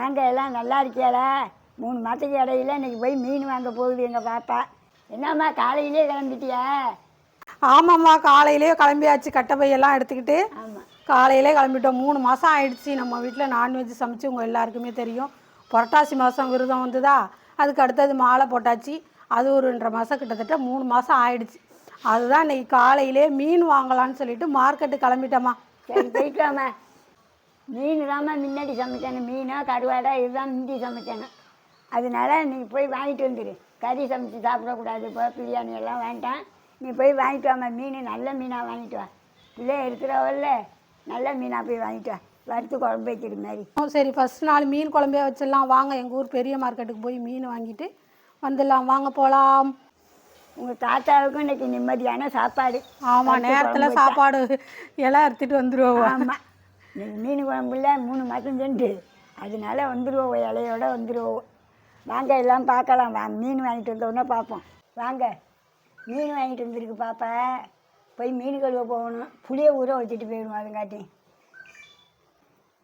வாங்க எல்லாம் நல்லா இருக்கியாளா மூணு மாதத்துக்கு இடையில இன்னைக்கு போய் மீன் வாங்க போகுது எங்கள் பாப்பா. என்னம்மா காலையிலே கிளம்பிட்டியா? ஆமாம்மா காலையிலேயே கிளம்பியாச்சு. கட்டை பையெல்லாம் எடுத்துக்கிட்டு ஆமாம் காலையிலே கிளம்பிட்டோம். மூணு மாதம் ஆயிடுச்சு. நம்ம வீட்டில் நான்வெஜ் சமைச்சு உங்கள் எல்லாருக்குமே தெரியும். புரட்டாசி மாதம் விரதம் வந்ததா? அதுக்கு அடுத்தது மாலை போட்டாச்சு. அது ஒரு ரெண்டரை மாதம் கிட்டத்தட்ட மூணு மாதம் ஆயிடுச்சு. அதுதான் இன்னைக்கு காலையிலே மீன் வாங்கலாம்னு சொல்லிட்டு மார்க்கெட்டு கிளம்பிட்டோம்மா. சரி போயிட்டு மீன் தாம்மா முன்னாடி சமைச்சேன். மீனா கருவாடை இதுதான் முந்தி சமைச்சேன் அதனால நீ போய் வாங்கிட்டு வந்துடு கறி சமைச்சு சாப்பிடக்கூடாது இப்போ பிரியாணி எல்லாம் வேண்டாம். நீ போய் வாங்கிட்டு வாம்மா மீன் நல்ல மீனாக வாங்கிட்டு வா. பிள்ளை இருக்கிறவல்ல நல்ல மீனாக போய் வாங்கிட்டு வா. வறுத்து குழம்பு வைக்கிற மாதிரி. ஓ, சரி. ஃபஸ்ட் நாள் மீன் குழம்பே வச்சிடலாம். வாங்க எங்கள் ஊர் பெரிய மார்க்கெட்டுக்கு போய் மீன் வாங்கிட்டு வந்துடலாம். வாங்க போகலாம் உங்கள் தாத்தாவுக்கும் இன்னைக்கு நிம்மதியான சாப்பாடு. ஆமாம் நேரத்தில் சாப்பாடு எல்லாம் எடுத்துகிட்டு வந்துடுவோம் ஆமாம் மீன் குழம்புல மூணு மாதம் சென்று அதனால வந்துடுவோம் இலையோட வந்துடுவோம் வாங்க எல்லாம் பார்க்கலாம். வா மீன் வாங்கிட்டு வந்தோடனே பார்ப்போம். வாங்க. மீன் வாங்கிட்டு வந்திருக்கு பாப்பா. போய் மீன் கழுவ போகணும். புளியை ஊற வச்சுட்டு போயிடுவோம் அதுங்காட்டி.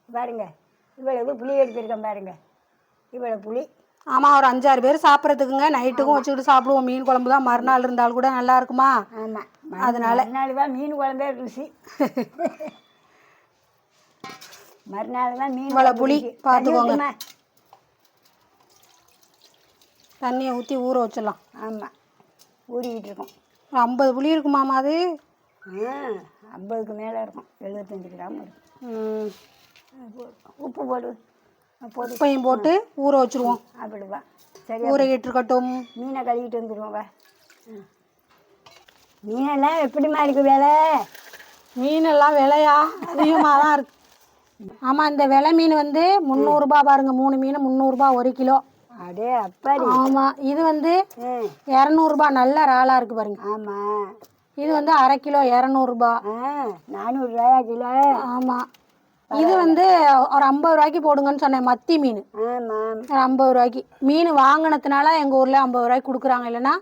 பாருங்க. இவ்வளவு புளி எடுத்திருக்கேன் பாருங்க. இவ்வளோ புளி. ஆமாம் ஒரு அஞ்சாறு பேர் சாப்பிட்றதுக்குங்க. நைட்டுக்கும் வச்சுக்கிட்டு சாப்பிடுவோம். மீன் குழம்பு தான் மறுநாள் இருந்தால் கூட நல்லா இருக்குமா? ஆமாம் அதனால. மறுநாள் தான் மீன் குழம்பே ருசி. மறுநாள் தான் மீன் குழம்பு புளி. பார்த்துக்கோங்க. தண்ணியை ஊற்றி ஊற வச்சிடலாம். ஆமாம் ஊறிக்கிட்டு இருக்கோம். ஒரு ஐம்பது புளி இருக்குமாமா அது. ஆ ஐம்பதுக்கு மேலே இருக்கும். எழுபத்தஞ்சு கிராம் இருக்கும் உப்பு போடு. உப்பையும் போட்டு ஊற வச்சிருவோம். அப்படிவா சரியா ஊறிக்கிட்டு இருக்கட்டும் மீனை கழுவிட்டு வந்துடுவோம் வா. மீனெல்லாம் எப்படிம்மா இருக்கு வேலை? மீனெல்லாம் விலையா? அதிகமாக தான் இருக்கு. ஆமாம் இந்த விலை மீன் வந்து முந்நூறுரூபா பாருங்க மூணு மீன் முந்நூறுரூபா ஒரு கிலோ. அடே அப்பாடி. ஆமாம் இது வந்து இரநூறுபா நல்ல இறாலாக இருக்குது பாருங்க. ஆமாம் இது வந்து அரை கிலோ இரநூறுபா நானூறுரூவாயா கிலோ? ஆமாம் இது வந்து ஒரு ஐம்பது ரூபாய்க்கு போடுங்கன்னு சொன்னேன் மத்தி மீன். ஒரு ஐம்பது ரூபாய்க்கு. மீன் வாங்கினதுனால எங்கள் ஊரில் ஐம்பது ரூபாய்க்கு கொடுக்குறாங்க இல்லைன்னா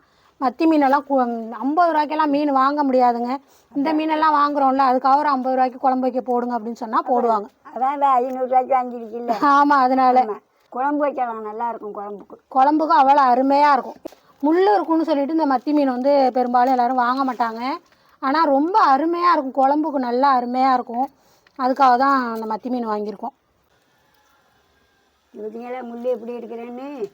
மத்தி மீனெல்லாம் கு- ஐம்பது ரூபாய்க்கெல்லாம் மீன் வாங்க முடியாதுங்க. இந்த மீனெல்லாம் வாங்குறோம்ல அதுக்காக ஒரு ஐம்பது ரூபாய்க்கு குழம்பு வைக்க போடுங்க அப்படின்னு சொன்னால் போடுவாங்க. அதான் ஐநூறுரூவாய்க்கு வாங்கியிருக்கில்ல ஆமாம் அதனால. குழம்பு வைக்கலாம் நல்லா இருக்கும் குழம்புக்கு. குழம்புக்கும் அவ்வளோ அருமையாக இருக்கும். முள் இருக்குன்னு சொல்லிட்டு இந்த மத்தி மீன் வந்து பெரும்பாலும் எல்லாரும் வாங்க மாட்டாங்க. ஆனால் ரொம்ப அருமையாக இருக்கும். குழம்புக்கு நல்லா அருமையாக இருக்கும். அதுக்காக தான் அந்த மத்தி மீன் வாங்கியிருக்கோம். முள் எப்படி எடுக்கிறேன்னு?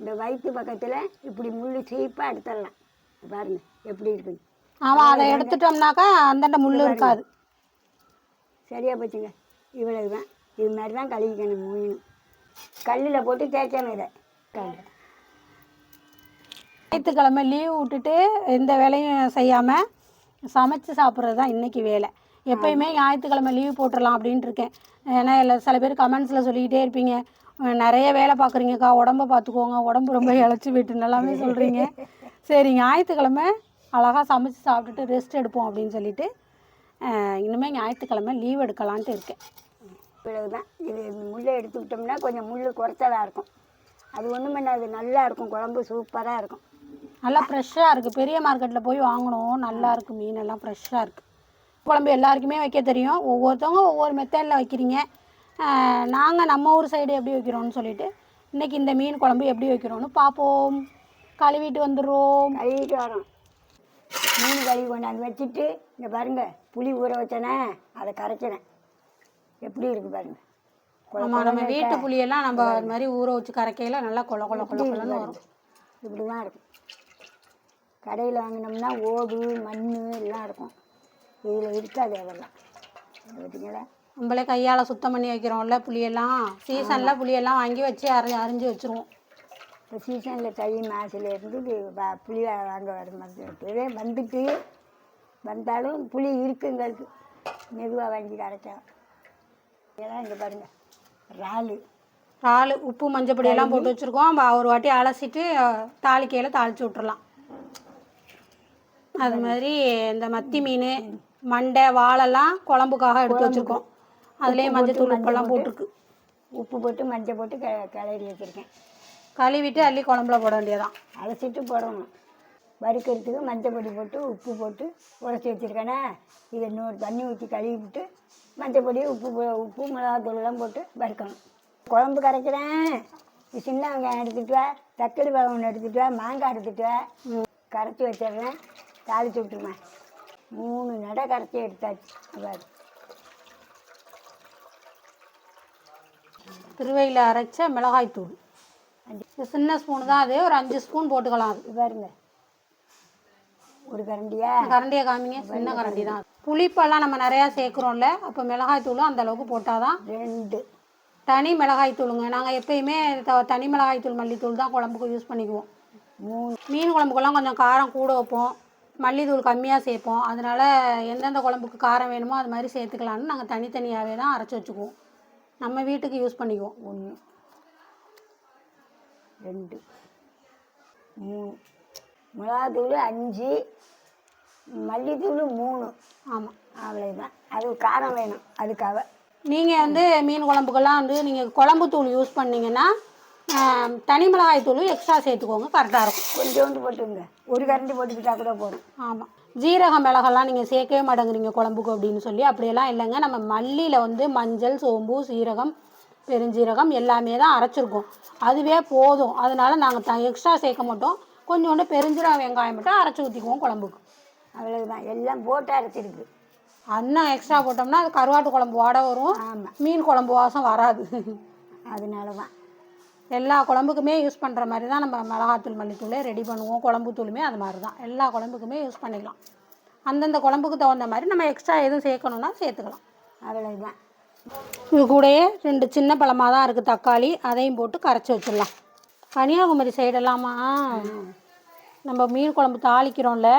இந்த வயிற்று பக்கத்தில் இப்படி முள் சீப்பாக எடுத்துடலாம். பாருங்க எப்படி இருக்குது. ஆமாம் அதை எடுத்துட்டோம்னாக்கா அந்தண்ட முள் இருக்காது. சரியா போச்சுங்க. இவ்வளவு தான் இது மாதிரி தான் கழுவிக்கணும் மீன் கல்லில் போட்டு தேய்க்கணும் இதை. கல் ஞாயிற்றுக்கிழமை லீவ் விட்டுட்டு எந்த வேலையும் செய்யாமல் சமைச்சு சாப்பிட்றது தான் இன்றைக்கி வேலை. எப்பயுமே ஞாயிற்றுக்கிழமை லீவ் போட்டுடலாம் அப்படின்ட்டு இருக்கேன். ஏன்னா இல்லை சில பேர் கமெண்ட்ஸில் சொல்லிக்கிட்டே இருப்பீங்க. நிறைய வேலை பார்க்குறீங்கக்கா. உடம்ப பார்த்துக்கோங்க. உடம்பு ரொம்ப இழைச்சி விட்டுன்னு எல்லாமே சொல்கிறீங்க சரி ஞாயிற்றுக்கிழமை அழகாக சமைச்சு சாப்பிட்டுட்டு ரெஸ்ட் எடுப்போம் அப்படின்னு சொல்லிட்டு இனிமேல் ஞாயிற்றுக்கிழமை லீவ் எடுக்கலான்ட்டு இருக்கேன். இவ்வளவு தான் இது முள்ளை எடுத்துக்கிட்டோம்னா கொஞ்சம் முள் குறைச்சலாக இருக்கும். அது ஒன்றும் பண்ணாது. நல்லா இருக்கும். குழம்பு சூப்பராக இருக்கும். நல்லா ஃப்ரெஷ்ஷாக இருக்குது பெரிய மார்க்கெட்டில் போய் வாங்கணும். நல்லா இருக்குது மீன் எல்லாம் ஃப்ரெஷ்ஷாக இருக்குது குழம்பு எல்லாருக்குமே வைக்க தெரியும். ஒவ்வொருத்தவங்க ஒவ்வொரு மெத்தடில் வைக்கிறீங்க. நாங்கள் நம்ம ஊர் சைடு எப்படி வைக்கிறோம்னு சொல்லிட்டு இன்றைக்கி இந்த மீன் குழம்பு எப்படி வைக்கிறோம்னு பார்ப்போம். கழுவிட்டு வந்துடுறோம். கழுவிட்டு வரோம் மீன் கழுவி கொண்டாந்து வச்சுட்டு இங்கே பாருங்க புளி ஊற வச்சேனே அதை கரைக்கிறேன். எப்படி இருக்கு பாருங்க. கொல ஆமாம் நம்ம வீட்டு புளியெல்லாம் நம்ம அது மாதிரி ஊற வச்சு கரைக்கையில் நல்லா கொல கொல கொல கொலன்னு வரும். இப்படி தான் இருக்கும் கடையில் வாங்கினோம்னா ஓடு மண் எல்லாம் இருக்கும். இதில் இருக்காது அதெல்லாம். பார்த்தீங்களா நம்மளே கையால் சுத்தம் பண்ணி வைக்கிறோம்ல புளியெல்லாம். சீசனில் புளியெல்லாம் வாங்கி வச்சு அரி அரிஞ்சு வச்சுருவோம். இப்போ சீசனில் தை மாசிலேருந்து புளி வாங்க வர மாதிரி வந்துட்டு வந்தாலும் புளி இருக்குங்களுக்கு மெதுவாக வாங்கி கரைக்கலாம் இதெல்லாம் இங்கே பாருங்கள் இறாலு. இறால் உப்பு மஞ்சப்பொடி எல்லாம் போட்டு வச்சுருக்கோம். ஒரு வாட்டி அலசிட்டு தாளிக்கையில் தாளித்து விட்டுறலாம். அது மாதிரி இந்த மத்தி மீன் மண்டை வாழெல்லாம் குழம்புக்காக எடுத்து வச்சுருக்கோம். அதுலேயே மஞ்சத்தூள் உப்பெல்லாம் போட்டிருக்கு உப்பு போட்டு மஞ்சள் போட்டு க கிளறி வச்சுருக்கேன். கழுவிட்டு அள்ளி குழம்புல போட வேண்டியதான் அலசிட்டு போடணும். வறுக்கிறதுக்கு மஞ்சள் பொடி போட்டு உப்பு போட்டு உடச்சி வச்சுருக்கேனே. இதை இன்னொரு தண்ணி ஊற்றி கழுவி விட்டு மஞ்சள் பொடி உப்பு உப்பு மிளகாத்தூள்லாம் போட்டு வறுக்கணும். குழம்பு கரைக்கிறேன். சின்ன வெங்காயம் எடுத்துட்டு வா. தக்காளி பழம் ஒன்று எடுத்துட்டு வா. மாங்காய் எடுத்துட்டு வா. கரைச்சி வச்சிடுறேன். தாளிச்சு விட்டுருவேன். மூணு நடை கரைச்சி எடுத்தாச்சு. திருவையில் அரைச்ச மிளகாய் தூள் இது சின்ன ஸ்பூன் தான் அது. ஒரு அஞ்சு ஸ்பூன் போட்டுக்கலாம் அது. பாருங்க. ஒரு கரண்டியா? கரண்டியை காமிங்க. சின்ன கரண்டி தான் புளிப்பெல்லாம் நம்ம நிறையா சேர்க்குறோம்ல. அப்போ மிளகாய் தூளும் அந்த அளவுக்கு போட்டால் தான் ரெண்டு. தனி மிளகாய் தூளுங்க நாங்கள் எப்பயுமே த- தனி மிளகாய் தூள் மல்லித்தூள் தான் குழம்புக்கு யூஸ் பண்ணிக்குவோம். மூணு. மீன் குழம்புக்கெல்லாம் கொஞ்சம் காரம் கூட வைப்போம். மல்லித்தூள் கம்மியாக சேர்ப்போம். அதனால் எந்தெந்த குழம்புக்கு காரம் வேணுமோ அது மாதிரி சேர்த்துக்கலான்னு நாங்கள் தனித்தனியாகவே தான் அரைச்சி வச்சுக்குவோம். நம்ம வீட்டுக்கு யூஸ் பண்ணிக்குவோம். ஒன்று ரெண்டு மூணு மிளகாத்தூள் அஞ்சு மல்லித்தூள் மூணு. ஆமாம் அவ்வளோதான் அது காரம் வேணும். அதுக்காக. நீங்கள் வந்து மீன் குழம்புக்கெல்லாம் வந்து நீங்கள் குழம்பு தூள் யூஸ் பண்ணீங்கன்னா தனி மிளகாய் தூள் எக்ஸ்ட்ரா சேர்த்துக்கோங்க. கரெக்டாக இருக்கும். கொஞ்சோண்டு போட்டுங்க ஒரு கரண்டி போட்டுக்கிட்டா கூட போதும். ஆமாம் ஜீரக மிளகெல்லாம் நீங்கள் சேர்க்கவே மாட்டேங்கிறீங்க குழம்புக்கு அப்படின்னு சொல்லி. அப்படியெல்லாம் இல்லைங்க. நம்ம மல்லியில் வந்து மஞ்சள் சோம்பு சீரகம் பெருஞ்சீரகம் எல்லாமே தான் அரைச்சிருக்கோம். அதுவே போதும். அதனால நாங்கள் த எக்ஸ்ட்ரா சேர்க்க மாட்டோம். கொஞ்சோண்டு பெருஞ்சீரகம் வெங்காயம் மட்டும் அரைச்சி ஊற்றிக்குவோம் குழம்புக்கு. அவ்வளவுதான். எல்லாம் போட்டு அரைச்சிருக்கு. அன்னம் எக்ஸ்ட்ரா போட்டோம்னா அது கருவாட்டு குழம்பு வாடை வரும். மீன் குழம்பு வாசம் வராது. அதனால தான் எல்லா குழம்புக்குமே யூஸ் பண்ணுற மாதிரி தான் நம்ம மிளகாத்தூள் மல்லித்தூளே ரெடி பண்ணுவோம். குழம்பு தூளுமே அது மாதிரி தான். எல்லா குழம்புக்குமே யூஸ் பண்ணிக்கலாம். அந்தந்த குழம்புக்கு தகுந்த மாதிரி நம்ம எக்ஸ்ட்ரா எதுவும் சேர்க்கணுன்னா சேர்த்துக்கலாம். அவ்வளவுதான். இது கூடயே ரெண்டு சின்ன பழமாக தான் இருக்குது தக்காளி. அதையும் போட்டு கரைச்சி வச்சிடலாம். கன்னியாகுமரி சைடெல்லாமா நம்ம மீன் குழம்பு தாளிக்கிறோம்ல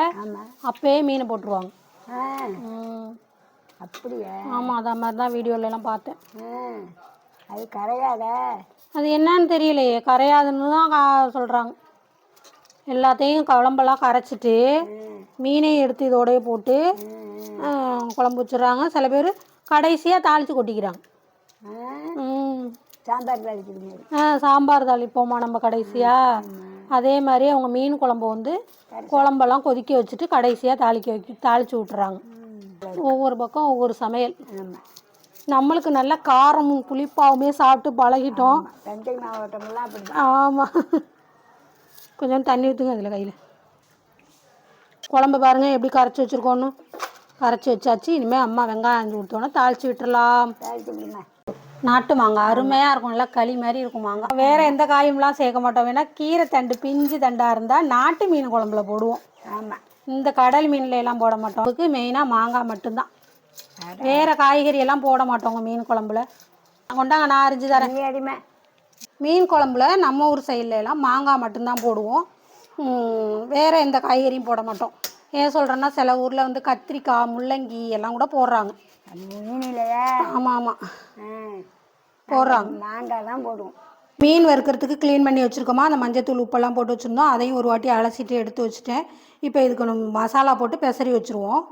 அப்பயே மீன் போட்டுருவாங்க. அப்படியா? ஆமாம் அதான் மாதிரி தான் வீடியோலலாம் பார்த்தேன். அது கரையாத? அது என்னன்னு தெரியலையே. கரையாதுன்னு தான் கா- சொல்கிறாங்க எல்லாத்தையும் குழம்பெல்லாம் கரைச்சிட்டு மீனையும் எடுத்து இதோடயே போட்டு குழம்பு வச்சிடுறாங்க. சில பேர் கடைசியாக தாளித்து கொட்டிக்கிறாங்க. சாம்பார் ஆ சாம்பார் தாளிப்போமா நம்ம கடைசியாக அதே மாதிரி அவங்க மீன் குழம்பு வந்து குழம்பெல்லாம் கொதிக்க வச்சுட்டு கடைசியாக தாளிக்க வைக்க தாளித்து விட்டுறாங்க. ஒவ்வொரு பக்கம் ஒவ்வொரு சமையல். நம்மளுக்கு நல்ல காரமும் புளிப்பாவுமே சாப்பிட்டு பழகிட்டோம். தஞ்சை அப்படி ஆமாம் கொஞ்சம் தண்ணி ஊற்றுங்க அதில் கையில். குழம்பு பாருங்கள் எப்படி கரைச்சி வச்சுருக்கோன்னு கரைச்சி வச்சாச்சு இனிமேல் அம்மா வெங்காயம் அஞ்சு கொடுத்தோன்னே தாளித்து விட்டுறலாம். தாளிச்சு விடுமா? நாட்டு மாங்காய் அருமையாக இருக்கும்ல களி மாதிரி இருக்கும் மாங்காய். வேறு எந்த காயும்லாம் சேர்க்க மாட்டோம். வேணா கீரை தண்டு பிஞ்சு தண்டாக இருந்தால் நாட்டு மீன் குழம்புல போடுவோம். ஆமாம் இந்த கடல் மீன்ல எல்லாம் போட மாட்டோம். அதுக்கு மெயினாக மாங்காய் மட்டும்தான். வேறு காய்கறி எல்லாம் போட மாட்டோங்க மீன் குழம்புல. கொண்டாங்க நான் அரிஞ்சு தரேன். அடிமை. மீன் குழம்புல நம்ம ஊர் சைடுல எல்லாம் மாங்காய் மட்டும்தான் போடுவோம். வேற எந்த காய்கறியும் போட மாட்டோம். ஏன் சொல்கிறேன்னா சில ஊரில் வந்து கத்திரிக்காய் முள்ளங்கி எல்லாம் கூட போடுறாங்க. மீன் இல்லையா. ஆமாம் ஆமாம் போடுறாங்க. மாங்காய் தான் போடுவோம். மீன் வறுக்கிறதுக்கு க்ளீன் பண்ணி வச்சுருக்கோமா? அந்த மஞ்சத்தூள் உப்பெல்லாம் போட்டு வச்சுருந்தோம். அதையும் ஒரு வாட்டி அலசிட்டு எடுத்து வச்சுட்டேன். இப்போ இதுக்கு மசாலா போட்டு பெசரி வச்சுருவோம்.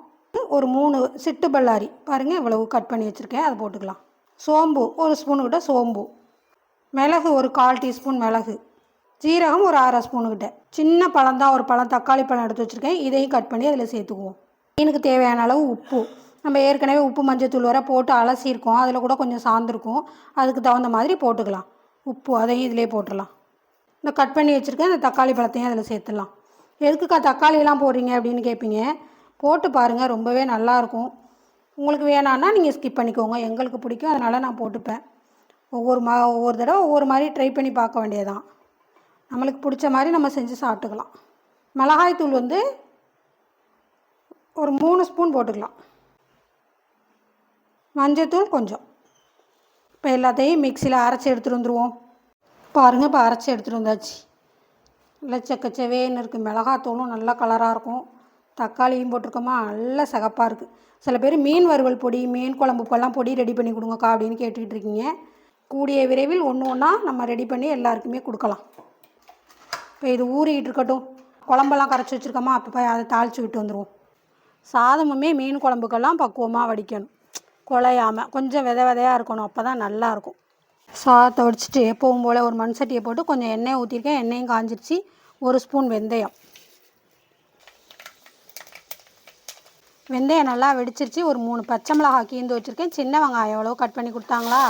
ஒரு மூணு சிட்டு பல்லாரி. பாருங்கள் இவ்வளவு கட் பண்ணி வச்சுருக்கேன். அதை போட்டுக்கலாம். சோம்பு ஒரு ஸ்பூனுக்கிட்ட சோம்பு. மிளகு ஒரு கால் டீஸ்பூன் மிளகு. ஜீரகம் ஒரு அரை ஸ்பூனுக்கிட்ட சின்ன பழம் தான் ஒரு பழம் தக்காளி பழம் எடுத்து வச்சுருக்கேன். இதையும் கட் பண்ணி அதில் சேர்த்துக்குவோம். மீனுக்கு தேவையான அளவு உப்பு. நம்ம ஏற்கனவே உப்பு மஞ்சத்தூள் வர போட்டு அலசியிருக்கோம். அதில் கூட கொஞ்சம் சார்ந்திருக்கும். அதுக்கு தகுந்த மாதிரி போட்டுக்கலாம். உப்பு அதையும் இதிலே போட்டுடலாம். இந்த கட் பண்ணி வச்சுருக்கேன். இந்த தக்காளி பழத்தையும் அதில் சேர்த்துடலாம். எதுக்குக்கா தக்காளியெல்லாம் போடுறீங்க அப்படின்னு கேட்பீங்க? போட்டு பாருங்கள் ரொம்பவே நல்லாயிருக்கும் உங்களுக்கு வேணான்னா நீங்கள் ஸ்கிப் பண்ணிக்கோங்க எங்களுக்கு பிடிக்கும் அதனால் நான் போட்டுப்பேன். ஒவ்வொரு மா ஒவ்வொரு தடவை ஒவ்வொரு மாதிரி ட்ரை பண்ணி பார்க்க வேண்டியதுதான். நம்மளுக்கு பிடிச்ச மாதிரி நம்ம செஞ்சு சாப்பிட்டுக்கலாம். மிளகாய் தூள் வந்து ஒரு மூணு ஸ்பூன் போட்டுக்கலாம். மஞ்சத்தூள் கொஞ்சம். இப்போ எல்லாத்தையும் மிக்சியில் அரைச்சி எடுத்துகிட்டு வந்துடுவோம் பாருங்கள் இப்போ அரைச்சி எடுத்துகிட்டு வந்தாச்சு. நல்லா செக்கச்சவேன்னு இருக்குது மிளகாத்தூளும் நல்லா கலராக இருக்கும். தக்காளியும் போட்டிருக்கோமா? நல்லா சகப்பாக இருக்குது சில பேர் மீன் வறுவல் பொடி மீன் குழம்புக்கெல்லாம் பொடி ரெடி பண்ணி கொடுங்கக்கா அப்படின்னு கேட்டுக்கிட்டு இருக்கீங்க. கூடிய விரைவில் ஒன்று ஒன்றா நம்ம ரெடி பண்ணி எல்லாருக்குமே கொடுக்கலாம். இப்போ இது ஊறிக்கிட்டு இருக்கட்டும். குழம்பெல்லாம் கரைச்சி வச்சுருக்கோமா? அப்போ போய் அதை தாளித்து விட்டு வந்துடுவோம் சாதமுமே மீன் குழம்புக்கெல்லாம் பக்குவமாக வடிக்கணும். குழையாமல் கொஞ்சம் வித விதையாக இருக்கணும். அப்போ தான் நல்லாயிருக்கும் சாதத்தை வடிச்சிட்டு எப்பவும் போல் ஒரு மண் சட்டியை போட்டு கொஞ்சம் எண்ணெய் ஊற்றிருக்கேன் எண்ணெயும் காஞ்சிருச்சு. ஒரு ஸ்பூன் வெந்தயம். வெந்தயம் நல்லா வெடிச்சிருச்சு. ஒரு மூணு பச்சை மிளகாய் கீந்து வச்சுருக்கேன். சின்ன வெங்காயம் எவ்வளோ கட் பண்ணி கொடுத்தாங்களா?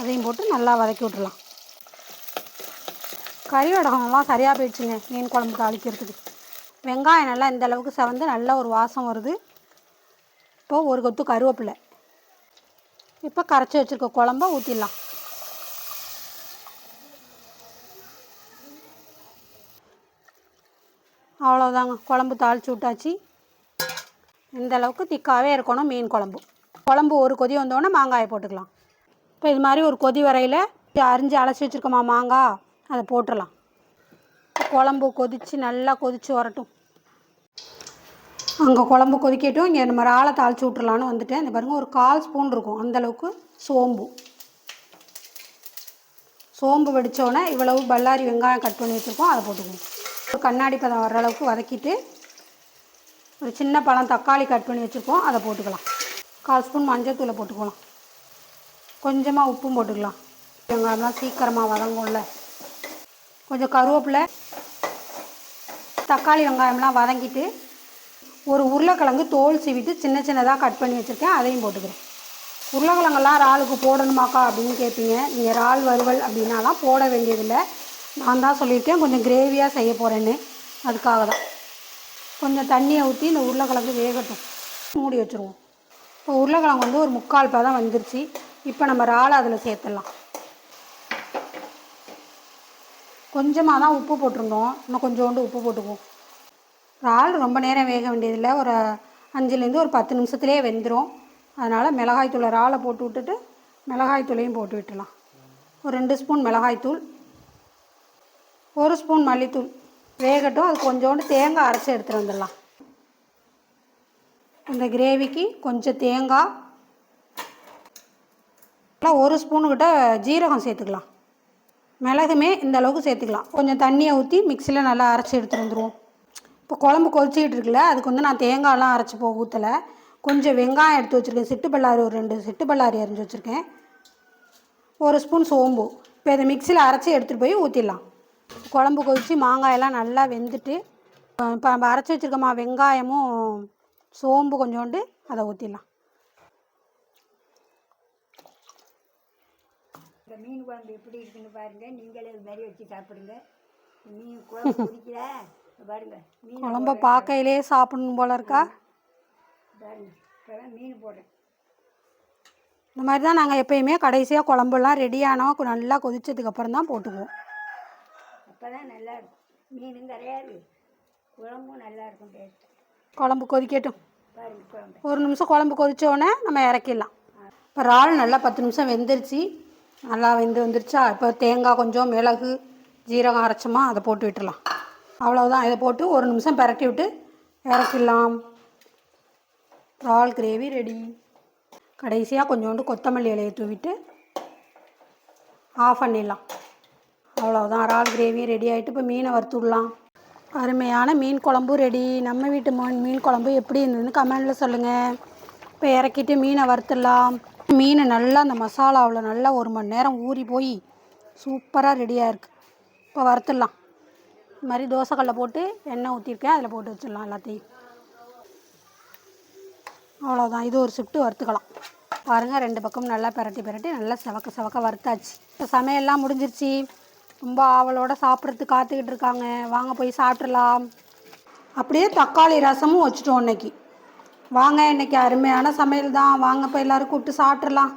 அதையும் போட்டு நல்லா வதக்கி விட்டுறலாம். கறி வடகம்லாம் சரியாக போயிடுச்சுங்க மீன் குழம்பு தாளிக்கிறதுக்கு வெங்காயம் நல்லா இந்த அளவுக்கு செவந்து நல்ல ஒரு வாசம் வருது. இப்போது ஒரு கொத்து கருவேப்பிலை. இப்போ கரைச்சி வச்சுருக்க குழம்ப ஊற்றிடலாம் அவ்வளோதாங்க குழம்பு தாளிச்சு விட்டாச்சு. இந்த அளவுக்கு திக்காகவே இருக்கணும் மீன் குழம்பு. குழம்பு ஒரு கொதி வந்தோடனே மாங்காயை போட்டுக்கலாம். இப்போ இது மாதிரி ஒரு கொதி வரையில் அரிஞ்சு அலசி வச்சுருக்கோமா மாங்காய் அதை போட்டுடலாம் குழம்பு கொதித்து நல்லா கொதித்து வரட்டும். அங்கே குழம்பு கொதிக்கட்டும். இங்கே நம்ம ஆளை தாளித்து விட்றலான்னு வந்துட்டேன். இந்த பாருங்கள் ஒரு கால் ஸ்பூன் இருக்கும். அந்தளவுக்கு சோம்பு. சோம்பு வெடித்தோடனே இவ்வளவு பல்லாரி வெங்காயம் கட் பண்ணி வச்சுருக்கோம். அதை போட்டுக்குவோம் ஒரு கண்ணாடி பதம் வர அளவுக்கு வதக்கிட்டு ஒரு சின்ன பழம் தக்காளி கட் பண்ணி வச்சுருக்கோம் அதை போட்டுக்கலாம். கால் ஸ்பூன் மஞ்சள் போட்டுக்கலாம். கொஞ்சமாக உப்பும் போட்டுக்கலாம். வெங்காயம்லாம் சீக்கிரமாக வதங்கும்ல. கொஞ்சம் கருவேப்பிலை தக்காளி வெங்காயம்லாம் வதங்கிட்டு ஒரு உருளைக்கிழங்கு தோல் சீவிட்டு சின்ன சின்னதாக கட் பண்ணி வச்சுருக்கேன் அதையும் போட்டுக்கிறேன். உருளைக்கிழங்கெல்லாம் இறாலுக்கு போடணுமாக்கா அப்படின்னு கேட்பீங்க. நீங்கள் இறால் வறுவல் அப்படின்னாலாம் போட வேண்டியதில்லை. நான் தான் சொல்லியிருக்கேன் கொஞ்சம் கிரேவியாக செய்ய போகிறேன்னு அதுக்காக தான். கொஞ்சம் தண்ணியை ஊற்றி இந்த உருளைக்கிழங்கு வேகட்டும். மூடி வச்சுருவோம். இப்போ உருளைக்கிழங்கு வந்து ஒரு முக்கால் பதம் வந்துருச்சு. இப்போ நம்ம இறாலை அதில் சேர்த்துடலாம். கொஞ்சமாக தான் உப்பு போட்டிருந்தோம். இன்னும் கொஞ்சோண்டு உப்பு போட்டுக்குவோம். இறால் ரொம்ப நேரம் வேக வேண்டியதில்லை. ஒரு அஞ்சுலேருந்து ஒரு பத்து நிமிஷத்துலேயே வெந்துடும் அதனால் மிளகாய்த்தூளை இறாலை போட்டு விட்டுட்டு மிளகாய்த்தூளையும் போட்டு விட்டுலாம் ஒரு ரெண்டு ஸ்பூன் மிளகாய்த்தூள் ஒரு ஸ்பூன் மல்லித்தூள். வேகட்டும். அது கொஞ்சோண்டு தேங்காய் அரைச்சி எடுத்துகிட்டு வந்துடலாம். இந்த கிரேவிக்கு கொஞ்சம் தேங்காய். நல்லா ஒரு ஸ்பூனுக்கிட்ட ஜீரகம் சேர்த்துக்கலாம். மிளகுமே இந்த அளவுக்கு சேர்த்துக்கலாம். கொஞ்சம் தண்ணியை ஊற்றி மிக்சியில் நல்லா அரைச்சி எடுத்துகிட்டு வந்துடுவோம் இப்போ குழம்பு கொதிச்சிக்கிட்டு இருக்குல்ல அதுக்கு வந்து நான் தேங்காயெலாம் அரைச்சி போ ஊற்றலை கொஞ்சம் வெங்காயம் எடுத்து வச்சுருக்கேன். சிட்டு பல்லாரி ஒரு ரெண்டு சிட்டு பல்லாரி அரிஞ்சு வச்சுருக்கேன். ஒரு ஸ்பூன் சோம்பு. இப்போ இதை மிக்சியில் அரைச்சி எடுத்துகிட்டு போய் ஊற்றிடலாம் குழம்பு கொதித்து மாங்காயெல்லாம் நல்லா வெந்துட்டு இப்போ நம்ம அரைச்சி வச்சுருக்கோமா வெங்காயமும் சோம்பு கொஞ்சோண்டு அதை ஊற்றிடலாம் இந்த மீன் குழம்பு எப்படி இருக்குன்னு பாருங்க. நீங்களே இது மாதிரி வச்சு சாப்பிடுங்க. மீன் குழம்பு குடிக்கல பாருங்க. மீன் குழம்ப பார்க்கையிலே சாப்பிடணும் போல இருக்கா? பாருங்க. இப்போதான் மீன் போடுறேன். இந்த மாதிரி தான் நாங்கள் எப்பயுமே கடைசியாக குழம்புலாம் ரெடியானோம் நல்லா கொதிச்சதுக்கப்புறம் தான் போட்டுக்குவோம். அப்போ தான் நல்லா இருக்கும் மீனும் கிடையாது. குழம்பும் நல்லா இருக்கும் டேஸ்ட் குழம்பு கொதிக்கட்டும். குழம்பு. ஒரு நிமிஷம் குழம்பு கொதிச்ச உடனே நம்ம இறக்கிடலாம். இப்போ இறால் நல்லா பத்து நிமிஷம் வெந்துருச்சு. நல்லா வெந்து வந்துருச்சா? இப்போ தேங்காய் கொஞ்சம் மிளகு ஜீரகம் அரைச்சோமா அதை போட்டு விட்டுறலாம் அவ்வளோதான் இதை போட்டு ஒரு நிமிஷம் பரட்டி விட்டு இறக்கிடலாம். இறால் கிரேவி ரெடி கடைசியாக கொஞ்சோண்டு கொத்தமல்லி இலையை தூவிட்டு ஆஃப் பண்ணிடலாம். அவ்வளோதான் இறால் கிரேவி ரெடி ஆகிட்டு இப்போ மீனை வறுத்துடலாம் அருமையான மீன் குழம்பு ரெடி நம்ம வீட்டு மீன் மீன் குழம்பு எப்படி இருந்ததுன்னு கமெண்டில் சொல்லுங்கள் இப்போ இறக்கிட்டு மீனை வறுத்துடலாம். மீன் நல்லா அந்த மசாலாவில் நல்லா ஒரு மணி நேரம் ஊறி போய் சூப்பராக ரெடியாக இருக்குது இப்போ வறுத்துடலாம். இது மாதிரி தோசைக்கல்ல போட்டு எண்ணெய் ஊற்றிருக்கேன் அதில் போட்டு வச்சிடலாம் எல்லாத்தையும். அவ்வளோதான் இது ஒரு ஷிஃப்ட்டு வறுத்துக்கலாம். பாருங்கள் ரெண்டு பக்கம் நல்லா பிரட்டி பிரட்டி நல்லா செவக்க செவக்க வறுத்தாச்சு. இப்போ சமையல்லாம் முடிஞ்சிருச்சு. ரொம்ப ஆவலோட சாப்பிட்றதுக்கு காத்துக்கிட்டு இருக்காங்க. வாங்க போய் சாப்பிட்றலாம் அப்படியே தக்காளி ரசமும் வச்சுட்டோம் இன்னைக்கு. வாங்க இன்னைக்கு அருமையான சமையல் தான். வாங்க போய் எல்லோரும் கூப்பிட்டு சாப்பிட்றலாம்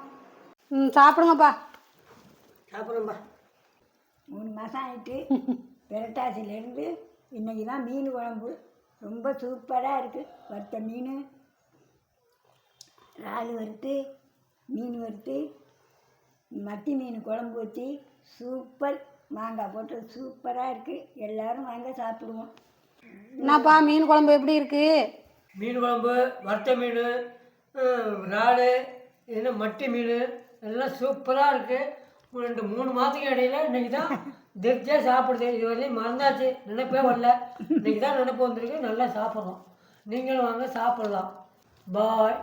ம் சாப்பிடுங்கப்பா. சாப்பிடும்பா மூணு மாதம் ஆகிட்டு பெரட்டாசிலேருந்து இன்னைக்கு தான் மீன் குழம்பு. ரொம்ப சூப்பராக இருக்குது வறுத்த மீன் இறால் வறுத்து மீன் வறுத்து மத்தி மீன் குழம்பு வச்சு சூப்பர். மாங்காய் போட்டு சூப்பராக இருக்குது எல்லாரும் வாங்க சாப்பிடுவோம். என்னப்பா மீன் குழம்பு எப்படி இருக்குது மீன் குழம்பு வறுத்த மீன் இறால் இது மட்டி மீன் எல்லாம் சூப்பராக இருக்குது ரெண்டு மூணு மாதத்துக்கு இடையில இன்னைக்கு தான் திருப்தியாக சாப்பிடுது. இது வரையும் மறந்தாச்சு. நினைப்பே வரல. இன்னைக்கு தான் நினைப்பு வந்திருக்கு. நல்லா சாப்பிட்றோம் நீங்களும் வாங்க சாப்பிடலாம். பாய்